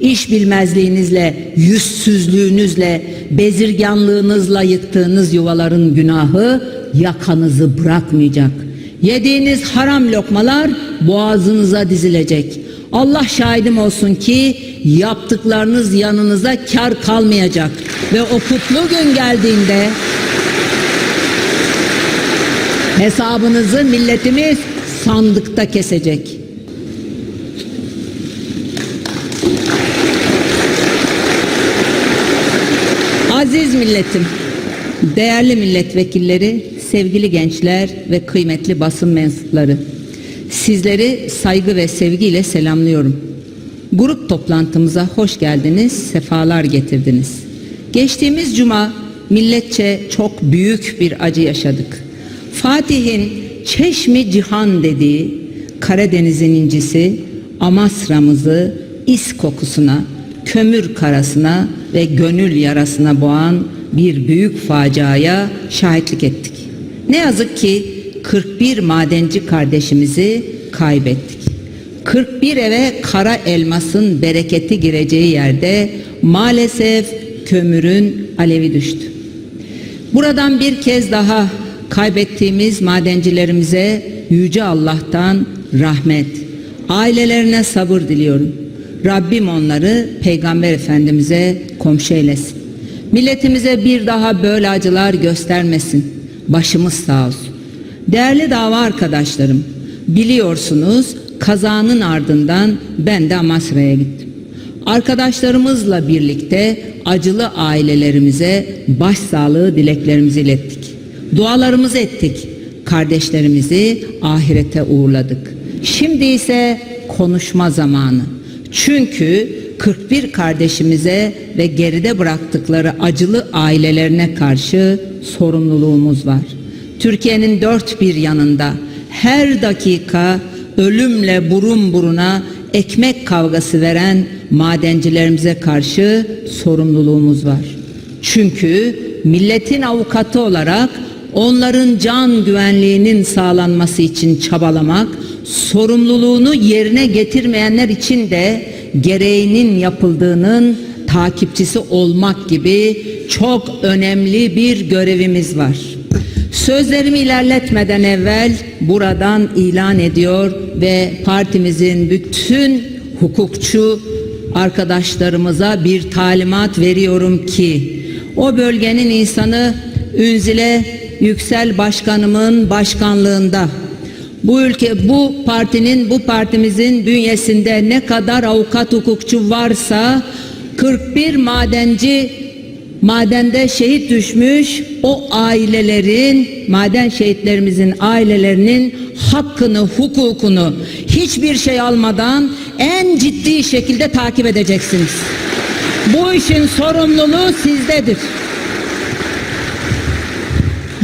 iş bilmezliğinizle, yüzsüzlüğünüzle, bezirganlığınızla yıktığınız yuvaların günahı yakanızı bırakmayacak. Yediğiniz haram lokmalar boğazınıza dizilecek. Allah şahidim olsun ki yaptıklarınız yanınıza kar kalmayacak. Ve o kutlu gün geldiğinde hesabınızı milletimiz sandıkta kesecek. Aziz milletim, değerli milletvekilleri, sevgili gençler ve kıymetli basın mensupları. Sizleri saygı ve sevgiyle selamlıyorum. Grup toplantımıza hoş geldiniz, sefalar getirdiniz. Geçtiğimiz cuma milletçe çok büyük bir acı yaşadık. Fatih'in Çeşmi Cihan dediği Karadeniz'in incisi Amasra'mızı is kokusuna, kömür karasına ve gönül yarasına boğan bir büyük faciaya şahitlik ettik. Ne yazık ki 41 madenci kardeşimizi kaybettik. 41 eve kara elmasın bereketi gireceği yerde maalesef kömürün alevi düştü. Buradan bir kez daha kaybettiğimiz madencilerimize yüce Allah'tan rahmet, ailelerine sabır diliyorum. Rabbim onları Peygamber Efendimiz'e komşu eylesin. Milletimize bir daha böyle acılar göstermesin. Başımız sağ olsun. Değerli dava arkadaşlarım, biliyorsunuz kazanın ardından ben de Amasra'ya gittim. Arkadaşlarımızla birlikte acılı ailelerimize başsağlığı dileklerimizi ilettik. Dualarımızı ettik. Kardeşlerimizi ahirete uğurladık. Şimdi ise konuşma zamanı. Çünkü 41 kardeşimize ve geride bıraktıkları acılı ailelerine karşı sorumluluğumuz var. Türkiye'nin dört bir yanında her dakika ölümle burun buruna ekmek kavgası veren madencilerimize karşı sorumluluğumuz var. Çünkü milletin avukatı olarak onların can güvenliğinin sağlanması için çabalamak, sorumluluğunu yerine getirmeyenler için de gereğinin yapıldığının takipçisi olmak gibi çok önemli bir görevimiz var. Sözlerimi ilerletmeden evvel buradan ilan ediyor ve partimizin bütün hukukçu arkadaşlarımıza bir talimat veriyorum ki o bölgenin insanı Ünzile Yüksel Başkanımın başkanlığında bu ülke bu partinin bu partimizin bünyesinde ne kadar avukat hukukçu varsa 41 madenci madende şehit düşmüş o ailelerin maden şehitlerimizin ailelerinin hakkını hukukunu hiçbir şey almadan en ciddi şekilde takip edeceksiniz. Bu işin sorumluluğu sizdedir.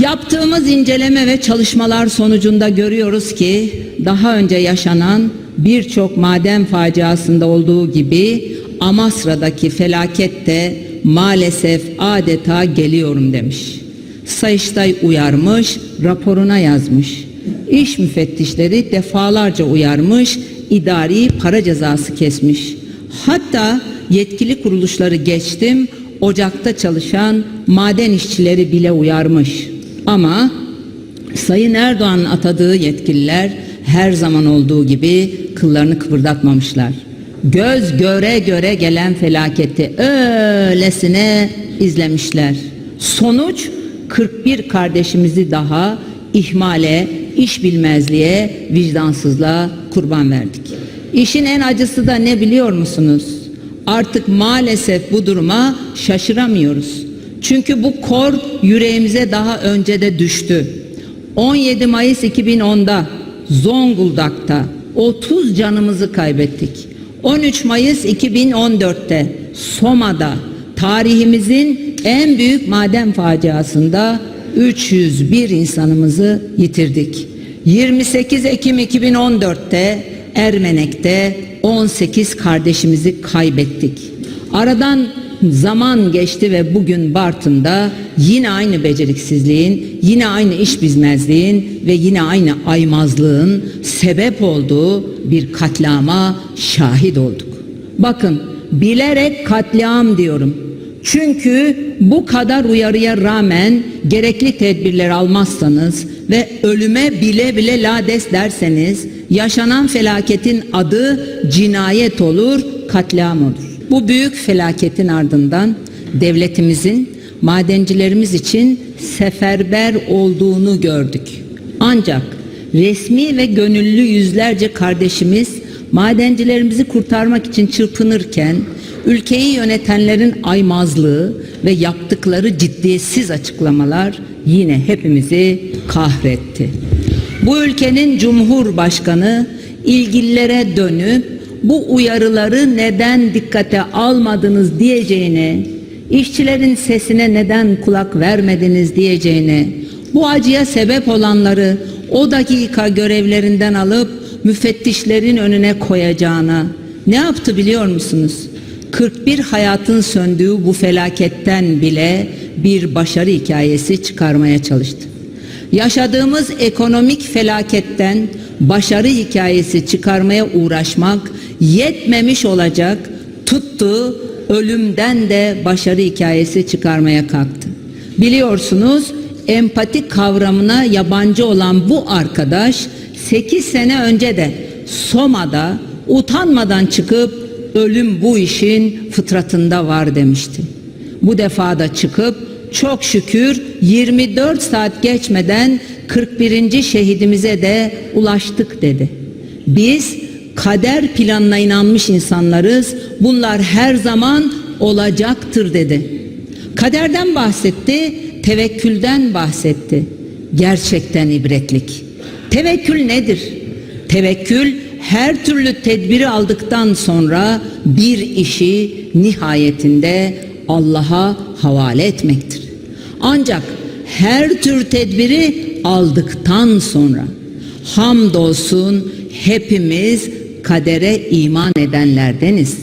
Yaptığımız inceleme ve çalışmalar sonucunda görüyoruz ki daha önce yaşanan birçok maden faciasında olduğu gibi Amasra'daki felaket de maalesef adeta geliyorum demiş. Sayıştay uyarmış, raporuna yazmış. İş müfettişleri defalarca uyarmış, idari para cezası kesmiş. Hatta yetkili kuruluşları geçtim, ocakta çalışan maden işçileri bile uyarmış. Ama Sayın Erdoğan'ın atadığı yetkililer her zaman olduğu gibi kıllarını kıpırdatmamışlar. Göz göre göre gelen felaketi öylesine izlemişler. Sonuç 41 kardeşimizi daha ihmale, iş bilmezliğe, vicdansızlığa kurban verdik. İşin en acısı da ne biliyor musunuz? Artık maalesef bu duruma şaşıramıyoruz. Çünkü bu kor yüreğimize daha önce de düştü. 17 Mayıs 2010'da Zonguldak'ta 30 canımızı kaybettik. 13 Mayıs 2014'te Soma'da tarihimizin en büyük maden faciasında 301 insanımızı yitirdik. 28 Ekim 2014'te Ermenek'te 18 kardeşimizi kaybettik. Aradan zaman geçti ve bugün Bartın'da yine aynı beceriksizliğin, yine aynı iş bizmezliğin ve yine aynı aymazlığın sebep olduğu bir katlama şahit olduk. Bakın bilerek katliam diyorum. Çünkü bu kadar uyarıya rağmen gerekli tedbirler almazsanız ve ölüme bile bile lades derseniz yaşanan felaketin adı cinayet olur, katliam olur. Bu büyük felaketin ardından devletimizin madencilerimiz için seferber olduğunu gördük. Ancak resmi ve gönüllü yüzlerce kardeşimiz madencilerimizi kurtarmak için çırpınırken ülkeyi yönetenlerin aymazlığı ve yaptıkları ciddiyetsiz açıklamalar yine hepimizi kahretti. Bu ülkenin Cumhurbaşkanı ilgililere dönüp bu uyarıları neden dikkate almadınız diyeceğine, işçilerin sesine neden kulak vermediniz diyeceğine, bu acıya sebep olanları o dakika görevlerinden alıp müfettişlerin önüne koyacağına ne yaptı biliyor musunuz? 41 hayatın söndüğü bu felaketten bile bir başarı hikayesi çıkarmaya çalıştı. Yaşadığımız ekonomik felaketten başarı hikayesi çıkarmaya uğraşmak yetmemiş olacak tuttu ölümden de başarı hikayesi çıkarmaya kalktı. Biliyorsunuz empati kavramına yabancı olan bu arkadaş 8 sene önce de Soma'da utanmadan çıkıp ölüm bu işin fıtratında var demişti. Bu defa da çıkıp çok şükür 24 saat geçmeden 41. şehidimize de ulaştık dedi. Biz kader planına inanmış insanlarız. Bunlar her zaman olacaktır dedi. Kaderden bahsetti, tevekkülden bahsetti. Gerçekten ibretlik. Tevekkül nedir? Tevekkül her türlü tedbiri aldıktan sonra bir işi nihayetinde Allah'a havale etmektir. Ancak her tür tedbiri aldıktan sonra hamdolsun hepimiz kadere iman edenlerdeniz.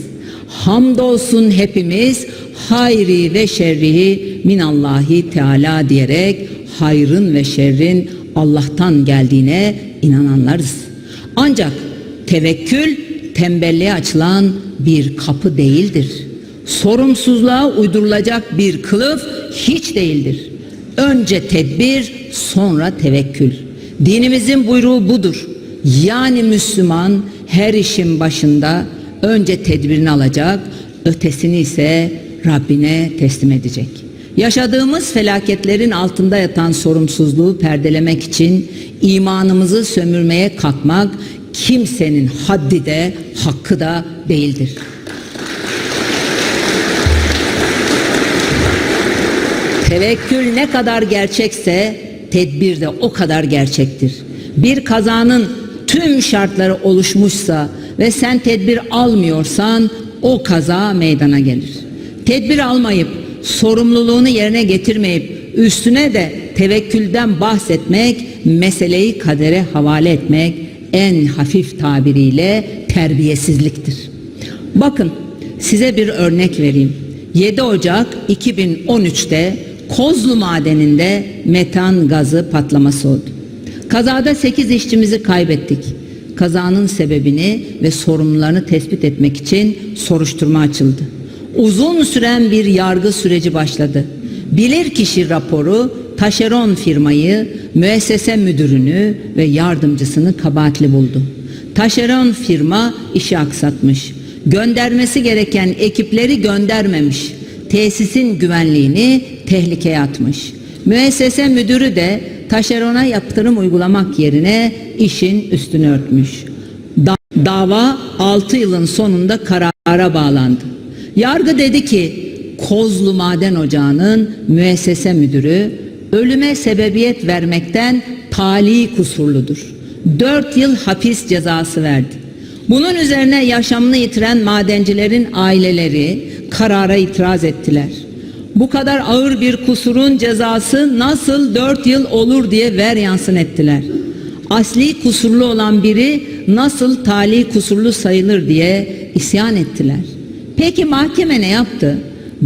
Hamdolsun hepimiz hayri ve şerrihi minallahi teala diyerek hayrın ve şerrin Allah'tan geldiğine inananlarız. Ancak tevekkül tembelliğe açılan bir kapı değildir. Sorumsuzluğa uydurulacak bir kılıf hiç değildir. Önce tedbir, sonra tevekkül. Dinimizin buyruğu budur. Yani Müslüman her işin başında önce tedbirini alacak, ötesini ise Rabbine teslim edecek. Yaşadığımız felaketlerin altında yatan sorumsuzluğu perdelemek için imanımızı sömürmeye kalkmak kimsenin haddi de hakkı da değildir. Tevekkül ne kadar gerçekse tedbir de o kadar gerçektir. Bir kazanın tüm şartları oluşmuşsa ve sen tedbir almıyorsan o kaza meydana gelir. Tedbir almayıp sorumluluğunu yerine getirmeyip üstüne de tevekkülden bahsetmek meseleyi kadere havale etmek en hafif tabiriyle terbiyesizliktir. Bakın size bir örnek vereyim. 7 Ocak 2013'te Kozlu madeninde metan gazı patlaması oldu. Kazada 8 işçimizi kaybettik. Kazanın sebebini ve sorumlularını tespit etmek için soruşturma açıldı. Uzun süren bir yargı süreci başladı. Bilirkişi raporu taşeron firmayı, müessese müdürünü ve yardımcısını kabahatli buldu. Taşeron firma işi aksatmış. Göndermesi gereken ekipleri göndermemiş. Tesisin güvenliğini tehlikeye atmış. Müessese müdürü de taşerona yaptırım uygulamak yerine işin üstünü örtmüş. Da- dava 6 yılın sonunda karara bağlandı. Yargı dedi ki Kozlu Maden Ocağı'nın müessese müdürü ölüme sebebiyet vermekten tali kusurludur. 4 yıl hapis cezası verdi. Bunun üzerine yaşamını yitiren madencilerin aileleri karara itiraz ettiler. Bu kadar ağır bir kusurun cezası nasıl 4 yıl olur diye ver yansın ettiler. Asli kusurlu olan biri nasıl tali kusurlu sayılır diye isyan ettiler. Peki mahkeme ne yaptı?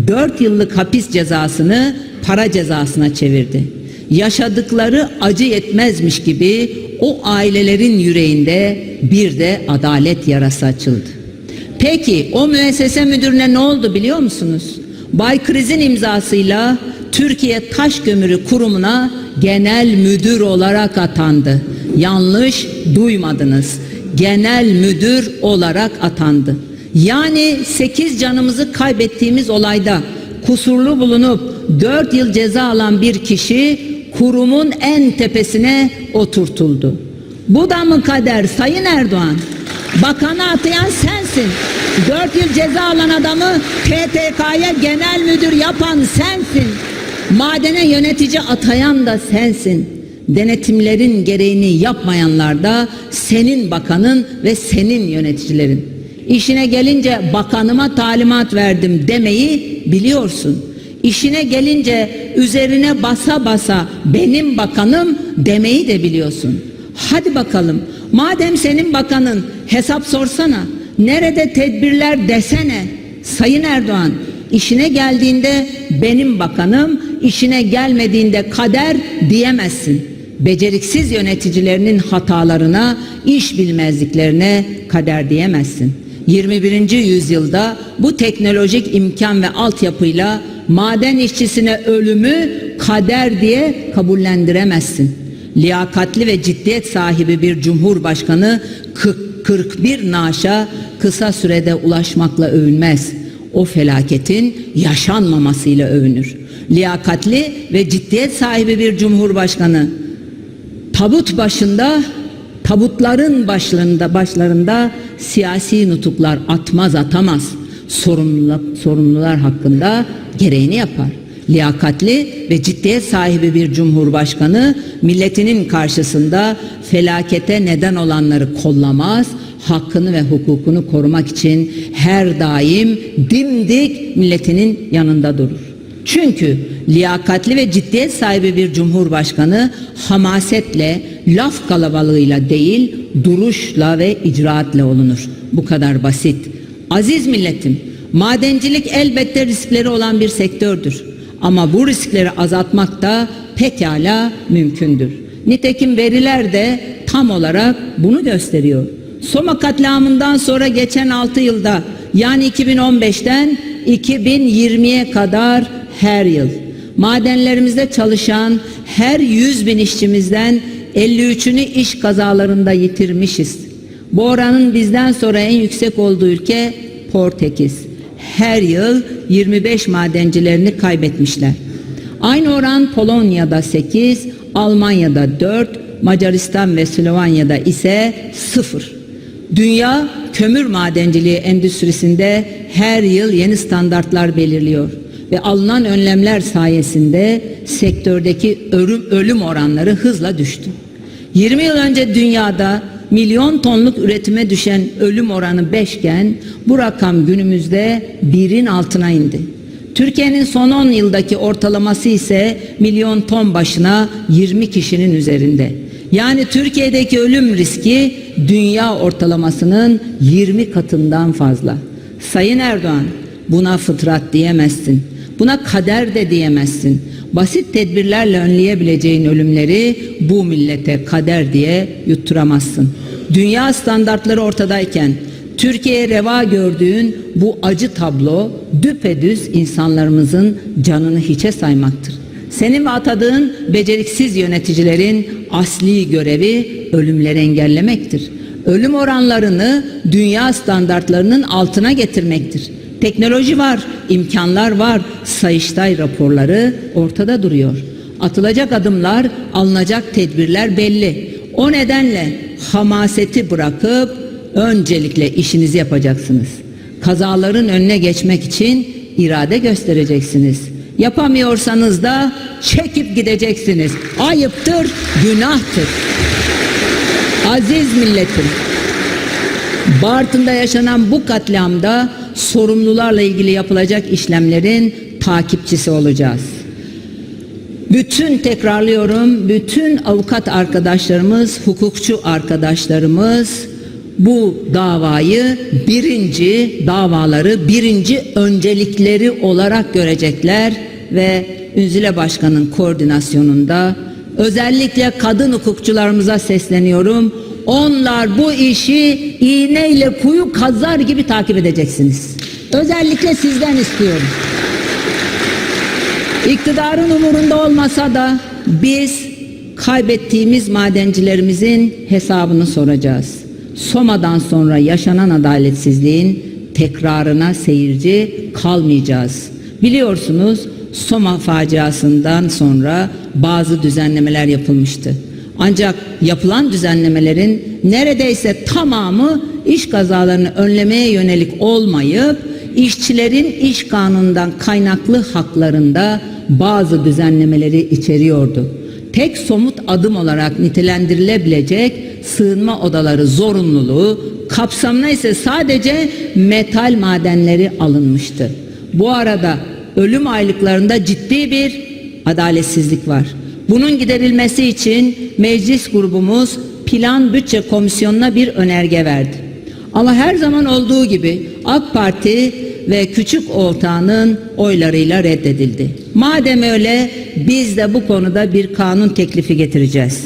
4 yıllık hapis cezasını para cezasına çevirdi. Yaşadıkları acı yetmezmiş gibi o ailelerin yüreğinde bir de adalet yarası açıldı. Peki o müessese müdürüne ne oldu biliyor musunuz? Bay Kriz'in imzasıyla Türkiye Taş Kömürü Kurumu'na genel müdür olarak atandı. Yanlış duymadınız. Genel müdür olarak atandı. Yani 8 canımızı kaybettiğimiz olayda kusurlu bulunup 4 yıl ceza alan bir kişi kurumun en tepesine oturtuldu. Bu da mı kader Sayın Erdoğan? Bakanı atayan sensin. 4 yıl ceza alan adamı PTK'ya genel müdür yapan sensin. Madene yönetici atayan da sensin. Denetimlerin gereğini yapmayanlar da senin bakanın ve senin yöneticilerin. İşine gelince bakanıma talimat verdim demeyi biliyorsun. İşine gelince üzerine basa basa benim bakanım demeyi de biliyorsun. Hadi bakalım madem senin bakanın hesap sorsana nerede tedbirler desene Sayın Erdoğan işine geldiğinde benim bakanım işine gelmediğinde kader diyemezsin. Beceriksiz yöneticilerinin hatalarına iş bilmezliklerine kader diyemezsin. 21. yüzyılda bu teknolojik imkan ve altyapıyla maden işçisine ölümü kader diye kabullendiremezsin. Liyakatli ve ciddiyet sahibi bir cumhurbaşkanı 40, 41 naaşa kısa sürede ulaşmakla övünmez. O felaketin yaşanmamasıyla övünür. Liyakatli ve ciddiyet sahibi bir cumhurbaşkanı tabut başında tabutların başlarında başlarında siyasi nutuklar atmaz atamaz. Sorumlular, sorumlular hakkında gereğini yapar. Liyakatli ve ciddiyet sahibi bir cumhurbaşkanı milletinin karşısında felakete neden olanları kollamaz, hakkını ve hukukunu korumak için her daim dimdik milletinin yanında durur. Çünkü liyakatli ve ciddiyet sahibi bir cumhurbaşkanı hamasetle, laf kalabalığıyla değil, duruşla ve icraatla olunur. Bu kadar basit. Aziz milletim, madencilik elbette riskleri olan bir sektördür. Ama bu riskleri azaltmak da pekala mümkündür. Nitekim veriler de tam olarak bunu gösteriyor. Soma katliamından sonra geçen 6 yılda yani 2015'ten 2020'ye kadar her yıl madenlerimizde çalışan her 100 bin işçimizden 53'ünü iş kazalarında yitirmişiz. Bu oranın bizden sonra en yüksek olduğu ülke Portekiz. Her yıl 25 madencilerini kaybetmişler. Aynı oran Polonya'da 8, Almanya'da 4, Macaristan ve Slovanya'da ise 0. Dünya kömür madenciliği endüstrisinde her yıl yeni standartlar belirliyor ve alınan önlemler sayesinde sektördeki ölüm, ölüm oranları hızla düştü. 20 yıl önce dünyada milyon tonluk üretime düşen ölüm oranı 5 iken bu rakam günümüzde birin altına indi. Türkiye'nin son 10 yıldaki ortalaması ise milyon ton başına 20 kişinin üzerinde. Yani Türkiye'deki ölüm riski dünya ortalamasının 20 katından fazla. Sayın Erdoğan buna fıtrat diyemezsin. Buna kader de diyemezsin. Basit tedbirlerle önleyebileceğin ölümleri bu millete kader diye yutturamazsın. Dünya standartları ortadayken Türkiye'ye reva gördüğün bu acı tablo düpedüz insanlarımızın canını hiçe saymaktır. Senin ve atadığın beceriksiz yöneticilerin asli görevi ölümleri engellemektir. Ölüm oranlarını dünya standartlarının altına getirmektir. Teknoloji var, imkanlar var, Sayıştay raporları ortada duruyor. Atılacak adımlar, alınacak tedbirler belli. O nedenle hamaseti bırakıp öncelikle işinizi yapacaksınız. Kazaların önüne geçmek için irade göstereceksiniz. Yapamıyorsanız da çekip gideceksiniz. Ayıptır, günahtır. Aziz milletim, Bartın'da yaşanan bu katliamda sorumlularla ilgili yapılacak işlemlerin takipçisi olacağız. Bütün tekrarlıyorum, bütün avukat arkadaşlarımız, hukukçu arkadaşlarımız bu davayı birinci davaları, birinci öncelikleri olarak görecekler ve Ünzile Başkan'ın koordinasyonunda özellikle kadın hukukçularımıza sesleniyorum. Onlar bu işi iğneyle kuyu kazar gibi takip edeceksiniz. Özellikle sizden istiyorum. İktidarın umurunda olmasa da biz kaybettiğimiz madencilerimizin hesabını soracağız. Soma'dan sonra yaşanan adaletsizliğin tekrarına seyirci kalmayacağız. Biliyorsunuz Soma faciasından sonra bazı düzenlemeler yapılmıştı. Ancak yapılan düzenlemelerin neredeyse tamamı iş kazalarını önlemeye yönelik olmayıp işçilerin iş kanunundan kaynaklı haklarında bazı düzenlemeleri içeriyordu. Tek somut adım olarak nitelendirilebilecek sığınma odaları zorunluluğu kapsamına ise sadece metal madenleri alınmıştı. Bu arada ölüm aylıklarında ciddi bir adaletsizlik var. Bunun giderilmesi için meclis grubumuz Plan Bütçe Komisyonu'na bir önerge verdi. Ama her zaman olduğu gibi AK Parti ve küçük ortağının oylarıyla reddedildi. Madem öyle biz de bu konuda bir kanun teklifi getireceğiz.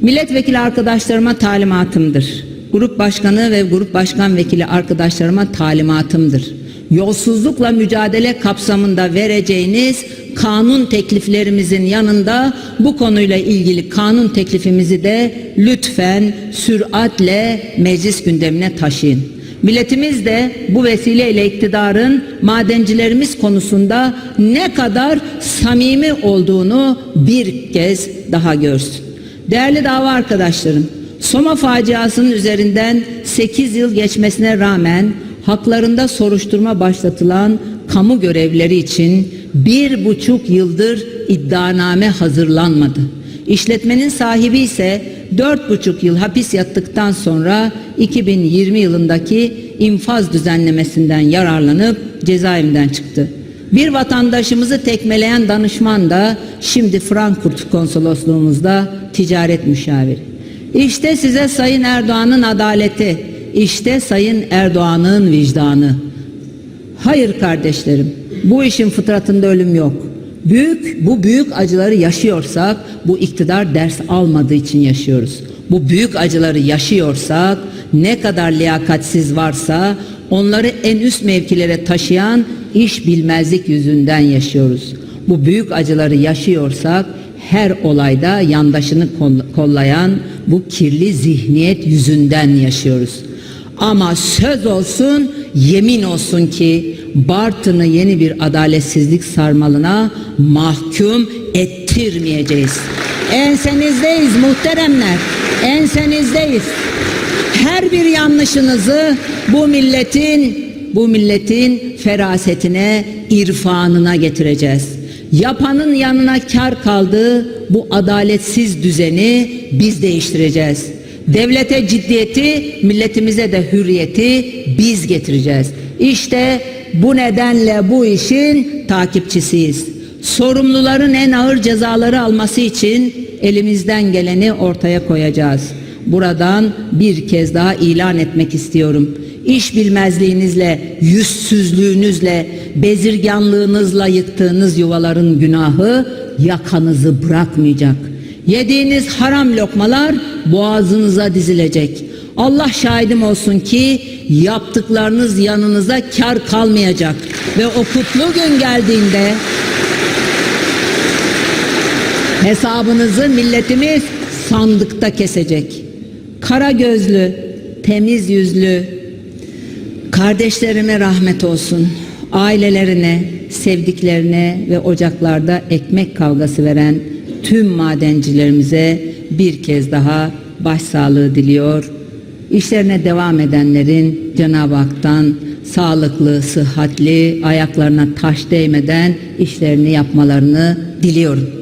Milletvekili arkadaşlarıma talimatımdır. Grup başkanı ve grup başkan vekili arkadaşlarıma talimatımdır. Yolsuzlukla mücadele kapsamında vereceğiniz kanun tekliflerimizin yanında bu konuyla ilgili kanun teklifimizi de lütfen süratle meclis gündemine taşıyın. Milletimiz de bu vesileyle iktidarın madencilerimiz konusunda ne kadar samimi olduğunu bir kez daha görsün. Değerli dava arkadaşlarım, Soma faciasının üzerinden 8 yıl geçmesine rağmen haklarında soruşturma başlatılan kamu görevlileri için bir buçuk yıldır iddianame hazırlanmadı. İşletmenin sahibi ise dört buçuk yıl hapis yattıktan sonra 2020 yılındaki infaz düzenlemesinden yararlanıp cezaevinden çıktı. Bir vatandaşımızı tekmeleyen danışman da şimdi Frankfurt konsolosluğumuzda ticaret müşaviri. İşte size Sayın Erdoğan'ın adaleti, işte Sayın Erdoğan'ın vicdanı. Hayır kardeşlerim, bu işin fıtratında ölüm yok. Büyük, bu büyük acıları yaşıyorsak, bu iktidar ders almadığı için yaşıyoruz. Bu büyük acıları yaşıyorsak, ne kadar liyakatsiz varsa, onları en üst mevkilere taşıyan iş bilmezlik yüzünden yaşıyoruz. Bu büyük acıları yaşıyorsak, her olayda yandaşını kollayan bu kirli zihniyet yüzünden yaşıyoruz. Ama söz olsun, yemin olsun ki Bartın'ı yeni bir adaletsizlik sarmalına mahkum ettirmeyeceğiz. Ensenizdeyiz muhteremler. Ensenizdeyiz. Her bir yanlışınızı bu milletin bu milletin ferasetine, irfanına getireceğiz. Yapanın yanına kar kaldığı bu adaletsiz düzeni biz değiştireceğiz. Devlete ciddiyeti, milletimize de hürriyeti biz getireceğiz. İşte bu nedenle bu işin takipçisiyiz. Sorumluların en ağır cezaları alması için elimizden geleni ortaya koyacağız. Buradan bir kez daha ilan etmek istiyorum. İş bilmezliğinizle, yüzsüzlüğünüzle, bezirganlığınızla yıktığınız yuvaların günahı yakanızı bırakmayacak. Yediğiniz haram lokmalar boğazınıza dizilecek. Allah şahidim olsun ki yaptıklarınız yanınıza kar kalmayacak ve o kutlu gün geldiğinde hesabınızı milletimiz sandıkta kesecek. Kara gözlü, temiz yüzlü kardeşlerime rahmet olsun. Ailelerine, sevdiklerine ve ocaklarda ekmek kavgası veren tüm madencilerimize bir kez daha başsağlığı diliyor. İşlerine devam edenlerin Cenab-ı Hak'tan sağlıklı, sıhhatli, ayaklarına taş değmeden işlerini yapmalarını diliyorum.